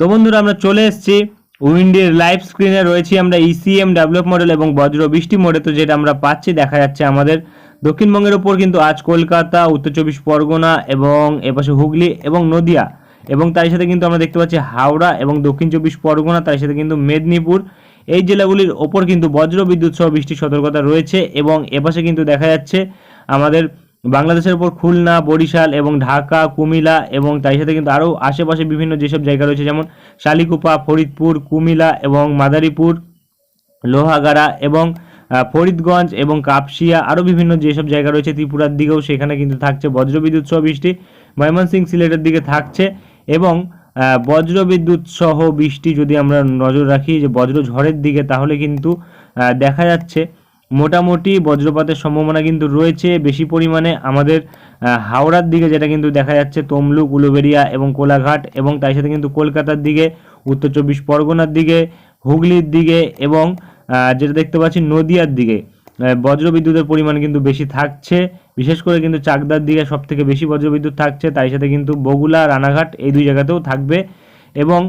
তো বন্ধুরা, আমরা চলে এসেছি উইন্ডির লাইভ স্ক্রিনে। রয়েছি আমরা ইসিএম ডেভেলপ মডেল এবং বজ্র বৃষ্টি মোডে তো যেটা আমরা পাচ্ছি, দেখা যাচ্ছে আমাদের দক্ষিণবঙ্গের ওপর কিন্তু আজ কলকাতা, উত্তর চব্বিশ পরগনা এবং এপাশে হুগলি এবং নদিয়া। এবং তার সাথে কিন্তু আমরা দেখতে পাচ্ছি হাওড়া এবং দক্ষিণ চব্বিশ পরগনা তার সাথে কিন্তু মেদিনীপুর। এই জেলাগুলির ওপর কিন্তু বজ্র বিদ্যুৎ সহ বৃষ্টির সতর্কতা রয়েছে এবং এপাশে কিন্তু দেখা যাচ্ছে আমাদের বাংলাদেশের উপর খুলনা, বরিশাল এবং ঢাকা, কুমিল্লা এবং তার সাথে কিন্তু আরও আশেপাশে বিভিন্ন যেসব জায়গা রয়েছে, যেমন শালিকুপা, ফরিদপুর, কুমিল্লা এবং মাদারীপুর, লোহাগাড়া এবং ফরিদগঞ্জ এবং কাপসিয়া, আরও বিভিন্ন যেসব জায়গা রয়েছে ত্রিপুরার দিকেও সেখানে কিন্তু থাকছে বজ্রবিদ্যুৎ সহ বৃষ্টি, ময়মনসিংহ সিলেটের দিকে থাকছে এবং বজ্রবিদ্যুৎ সহ বৃষ্টি যদি আমরা নজর রাখি যে বজ্র ঝড়ের দিকে তাহলে কিন্তু দেখা যাচ্ছে মোটামুটি বজ্রপাতের সম্ভাবনা কিন্তু রয়েছে। বেশি পরিমাণে আমাদের হাওড়ার দিকে যেটা কিন্তু দেখা যাচ্ছে, তমলুক, উলুবেড়িয়া এবং কোলাঘাট এবং তাই সাথে কিন্তু কলকাতার দিকে, উত্তর চব্বিশ পরগনার দিকে, হুগলির দিকে এবং যেটা দেখতে পাচ্ছি নদিয়ার দিকে বজ্রবিদ্যুতের পরিমাণ কিন্তু বেশি থাকছে। বিশেষ করে কিন্তু চাকদার দিকে সব থেকে বেশি বজ্রবিদ্যুৎ থাকছে। তাই সাথে কিন্তু বগুলা রানাঘাট এই দুই জায়গাতেও থাকবে এবং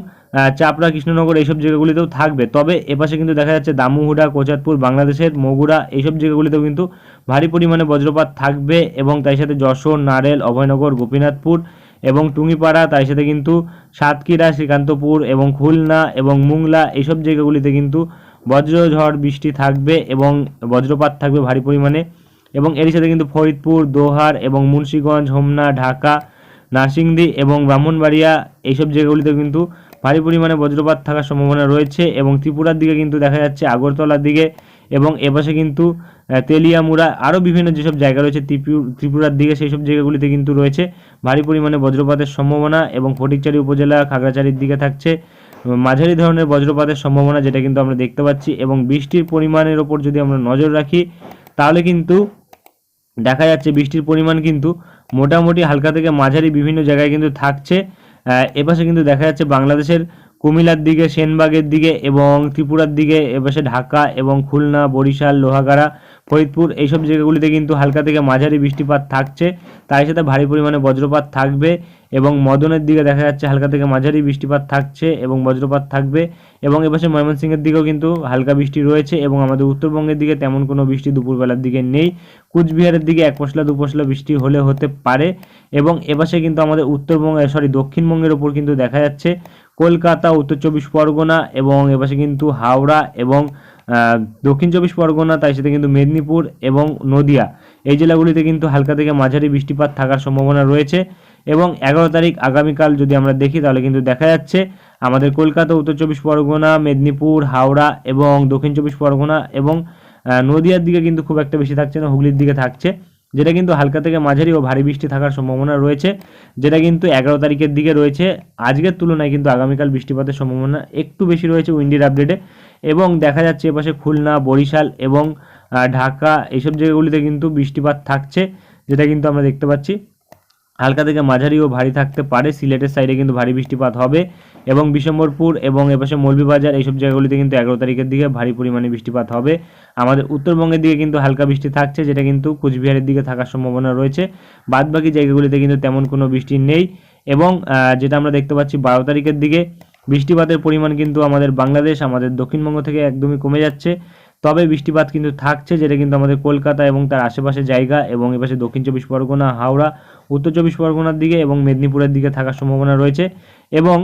চাপড়া, কৃষ্ণনগর এইসব জায়গাগুলিতেও থাকবে। তবে এপাশে কিন্তু দেখা যাচ্ছে দামুহুডা কোচাতপুর বাংলাদেশের মগুরা এইসব জায়গাগুলিতেও কিন্তু ভারী পরিমাণে বজ্রপাত থাকবে এবং তার সাথে যশোর, নারেল, অভয়নগর, গোপীনাথপুর এবং টুঙ্গিপাড়া, তার সাথে কিন্তু সাতক্ষীরা, শ্রীকান্তপুর এবং খুলনা এবং মুংলা এইসব জায়গাগুলিতে কিন্তু বজ্রঝড় বৃষ্টি থাকবে এবং বজ্রপাত থাকবে ভারী পরিমাণে এবং এর সাথে কিন্তু ফরিদপুর, দোহার এবং মুন্সীগঞ্জ, হোমনা, ঢাকা নারসিংদী এবং ব্রাহ্মণবাড়িয়া এইসব জায়গাগুলিতে কিন্তু ভারী পরিমাণে বজ্রপাত থাকার সম্ভাবনা রয়েছে এবং ত্রিপুরার দিকে কিন্তু দেখা যাচ্ছে আগরতলার দিকে এবং এপাশে কিন্তু তেলিয়ামুড়া আরও বিভিন্ন যেসব জায়গা রয়েছে ত্রিপু- ত্রিপুরার দিকে সেই সব জায়গাগুলিতে কিন্তু রয়েছে ভারী পরিমাণে বজ্রপাতের সম্ভাবনা এবং ফটিকচারি উপজেলা খাগড়াছড়ির দিকে থাকছে মাঝারি ধরনের বজ্রপাতের সম্ভাবনা যেটা কিন্তু আমরা দেখতে পাচ্ছি এবং বৃষ্টির পরিমাণের ওপর যদি আমরা নজর রাখি, তাহলে কিন্তু দেখা যাচ্ছে বৃষ্টির পরিমাণ কিন্তু মোটামুটি হালকা থেকে মাঝারি বিভিন্ন জায়গায় কিন্তু থাকছে। এপাশে কিন্তু দেখা যাচ্ছে বাংলাদেশের কুমিল্লার দিকে, সেনবাগের দিকে এবং ত্রিপুরার দিকে, এপাশে ঢাকা এবং খুলনা, বরিশাল, লোহাগাড়া, ফরিদপুর এইসব জায়গাগুলিতে কিন্তু হালকা থেকে মাঝারি বৃষ্টিপাত থাকছে। তাই সাথে ভারী পরিমাণে বজ্রপাত থাকবে। এবং মদনের দিকে দেখা যাচ্ছে হালকা থেকে মাঝারি বৃষ্টিপাত থাকছে এবং বজ্রপাত থাকবে এবং এপাশে ময়মনসিংহের দিকেও কিন্তু হালকা বৃষ্টি রয়েছে এবং আমাদের উত্তরবঙ্গের দিকে তেমন কোনো বৃষ্টি দুপুরবেলার দিকে নেই। কুচবিহারের দিকে এক পশলা, দু পশলা বৃষ্টি হলে হতে পারে এবং এপাশে কিন্তু আমাদের উত্তরবঙ্গ সরি দক্ষিণবঙ্গের ওপর কিন্তু দেখা যাচ্ছে কলকাতা, উত্তর চব্বিশ পরগনা এবং এপাশে কিন্তু হাওড়া এবং দক্ষিণ চব্বিশ পরগনা, তাই সাথে কিন্তু মেদিনীপুর এবং নদিয়া। এই জেলাগুলিতে কিন্তু হালকা থেকে মাঝারি বৃষ্টিপাত থাকার সম্ভাবনা রয়েছে। এবং এগারো তারিখ আগামীকাল যদি আমরা দেখি, তাহলে কিন্তু দেখা যাচ্ছে আমাদের কলকাতা, উত্তর চব্বিশ পরগনা, মেদিনীপুর, হাওড়া এবং দক্ষিণ চব্বিশ পরগনা এবং নদিয়ার দিকে কিন্তু খুব একটা বেশি থাকছে না, হুগলির দিকে থাকছে। যেটা কিন্তু হালকা থেকে মাঝারি ও ভারী বৃষ্টি থাকার সম্ভাবনা রয়েছে। যেটা কিন্তু এগারো তারিখের দিকে রয়েছে। আজকের তুলনায় কিন্তু আগামীকাল বৃষ্টিপাতের সম্ভাবনা একটু বেশি রয়েছে উইন্ডির আপডেটে। এবং দেখা যাচ্ছে এপাশে খুলনা, বরিশাল এবং ঢাকা, এইসব জায়গাগুলিতে কিন্তু বৃষ্টিপাত থাকছে, যেটা কিন্তু আমরা দেখতে পাচ্ছি। হালকা থেকে মাঝারি ও ভারী থাকতে পারে, সিলেটের সাইডে কিন্তু ভারী বৃষ্টিপাত হবে এবং বিশম্বরপুর এবং এপাশে মৌলভীবাজার এইসব জায়গাগুলিতে কিন্তু এগারো তারিখের দিকে ভারী পরিমাণে বৃষ্টিপাত হবে। আমাদের উত্তরবঙ্গের দিকে কিন্তু হালকা বৃষ্টি থাকছে, যেটা কিন্তু কুচবিহারের দিকে থাকার সম্ভাবনা রয়েছে। বাদবাকি জায়গাগুলিতে কিন্তু তেমন কোনো বৃষ্টি নেই এবং যেটা আমরা দেখতে পাচ্ছি বারো তারিখের দিকে বৃষ্টিপাতের পরিমাণ কিন্তু আমাদের বাংলাদেশ, আমাদের দক্ষিণবঙ্গ থেকে একদমই কমে যাচ্ছে। তবে বৃষ্টিপাত কিন্তু থাকছে, যেটা কিন্তু আমাদের কলকাতা এবং তার আশেপাশে জায়গা এবং এপাশে দক্ষিণ চব্বিশ পরগনা, হাওড়া, উত্তর চব্বিশ পরগনার দিকে এবং মেদিনীপুরের দিকে থাকার সম্ভাবনা রয়েছে এবং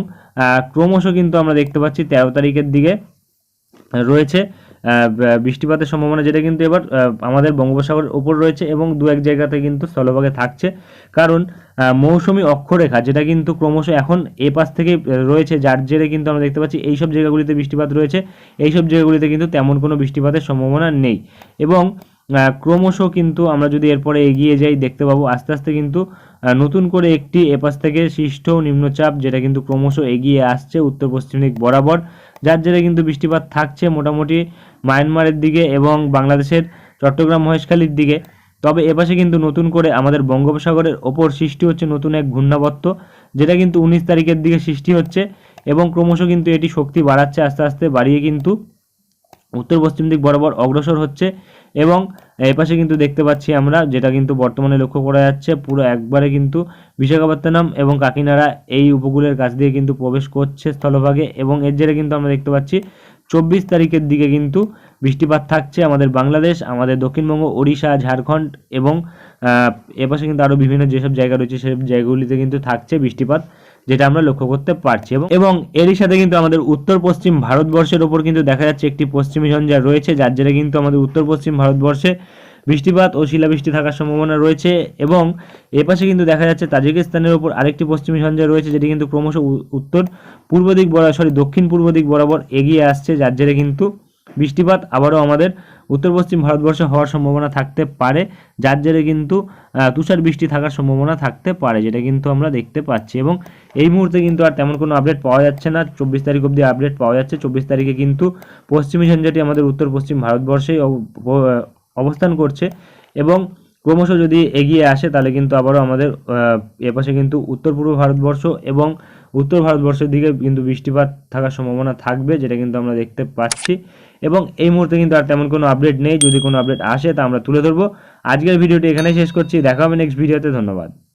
ক্রমশ কিন্তু আমরা দেখতে পাচ্ছি তেরো তারিখের দিকে রয়েছে। বৃষ্টিপাতের সম্ভাবনা যেটা কিন্তু এবার আমাদের বঙ্গোপসাগরের ওপর রয়েছে এবং দু এক জায়গাতে কিন্তু স্থলভাগে থাকছে। কারণ মৌসুমি অক্ষরেখা যেটা কিন্তু ক্রমশ এখন এ পাশ থেকে রয়েছে, যার জেরে কিন্তু আমরা দেখতে পাচ্ছি এইসব জায়গাগুলিতে বৃষ্টিপাত রয়েছে। এইসব জায়গাগুলিতে কিন্তু তেমন কোনো বৃষ্টিপাতের সম্ভাবনা নেই। এবং ক্রমশ কিন্তু আমরা যদি এরপরে এগিয়ে যাই, দেখতে পাবো আস্তে আস্তে কিন্তু নতুন করে একটি এপাশ থেকে সৃষ্ট নিম্নচাপ যেটা কিন্তু ক্রমশ এগিয়ে আসছে উত্তর পশ্চিম দিক বরাবর, যার জেরে কিন্তু বৃষ্টিপাত থাকছে মোটামুটি মায়ানমারের দিকে এবং বাংলাদেশের চট্টগ্রাম মহেশখালীর দিকে। তবে এপাশে কিন্তু নতুন করে আমাদের বঙ্গোপসাগরের ওপর সৃষ্টি হচ্ছে নতুন এক ঘূর্ণাবর্ত, যেটা কিন্তু উনিশ তারিখের দিকে সৃষ্টি হচ্ছে এবং ক্রমশ কিন্তু এটি শক্তি বাড়াচ্ছে, আস্তে আস্তে বাড়িয়ে কিন্তু উত্তর পশ্চিম দিক বরাবর অগ্রসর হচ্ছে এবং এই পাশে কিন্তু দেখতে পাচ্ছি আমরা, যেটা কিন্তু বর্তমানে লক্ষ্য করা যাচ্ছে, পুরো একবারে কিন্তু বিশাখাপত্তনম এবং কাকিনাড়া এই উপকূলের কাছ দিয়ে কিন্তু প্রবেশ করছে স্থলভাগে এবং এর জেরে কিন্তু আমরা দেখতে পাচ্ছি চব্বিশ তারিখের দিকে কিন্তু বৃষ্টিপাত থাকছে আমাদের বাংলাদেশ, আমাদের দক্ষিণবঙ্গ, ওড়িশা, ঝাড়খণ্ড এবং এপাশে কিন্তু আরও বিভিন্ন যেসব জায়গা রয়েছে সেসব জায়গাগুলিতে কিন্তু থাকছে বৃষ্টিপাত, যেটা আমরা লক্ষ্য করতে পারছি এবং এবং এরই সাথে কিন্তু আমাদের উত্তর পশ্চিম ভারতবর্ষের ওপর কিন্তু দেখা যাচ্ছে একটি পশ্চিমী ঝঞ্ঝা রয়েছে, যার জেরে কিন্তু আমাদের উত্তর পশ্চিম ভারতবর্ষে বৃষ্টিপাত ও শিলাবৃষ্টি থাকার সম্ভাবনা রয়েছে এবং এপাশে কিন্তু দেখা যাচ্ছে তাজিকিস্তানের ওপর আরেকটি পশ্চিমী ঝঞ্ঝা রয়েছে, যেটি কিন্তু ক্রমশ উত্তর পূর্ব দিক বরাবর সরি দক্ষিণ পূর্ব দিক বরাবর এগিয়ে আসছে, যার জেরে কিন্তু বৃষ্টিপাত আবারও আমাদের উত্তর পশ্চিম ভারতবর্ষে হওয়ার সম্ভাবনা থাকতে পারে, যার জেরে কিন্তু তুষার বৃষ্টি থাকার সম্ভাবনা থাকতে পারে, যেটা কিন্তু আমরা দেখতে পাচ্ছি। এবং এই মুহূর্তে কিন্তু আর তেমন কোনো আপডেট পাওয়া যাচ্ছে না, চব্বিশ তারিখ অবধি আপডেট পাওয়া যাচ্ছে। চব্বিশ তারিখে কিন্তু পশ্চিমী ঝঞ্ঝাটি আমাদের উত্তর পশ্চিম ভারতবর্ষেই অবস্থান করছে এবং ক্রমশ যদি এগিয়ে আসে, তাহলে কিন্তু আবারও আমাদের এপাশে কিন্তু উত্তর পূর্ব ভারতবর্ষ এবং উত্তর ভারতবর্ষের দিকে কিন্তু বৃষ্টিপাত থাকার সম্ভাবনা থাকবে, যেটা কিন্তু আমরা দেখতে পাচ্ছি। এবং এই মুহূর্তে কিন্তু আর তেমন কোনো আপডেট নেই। যদি কোনো আপডেট আসে, তা আমরা তুলে ধরবো। আজকের ভিডিওটি এখানে শেষ করছি। দেখা হবে নেক্সট ভিডিওতে ধন্যবাদ।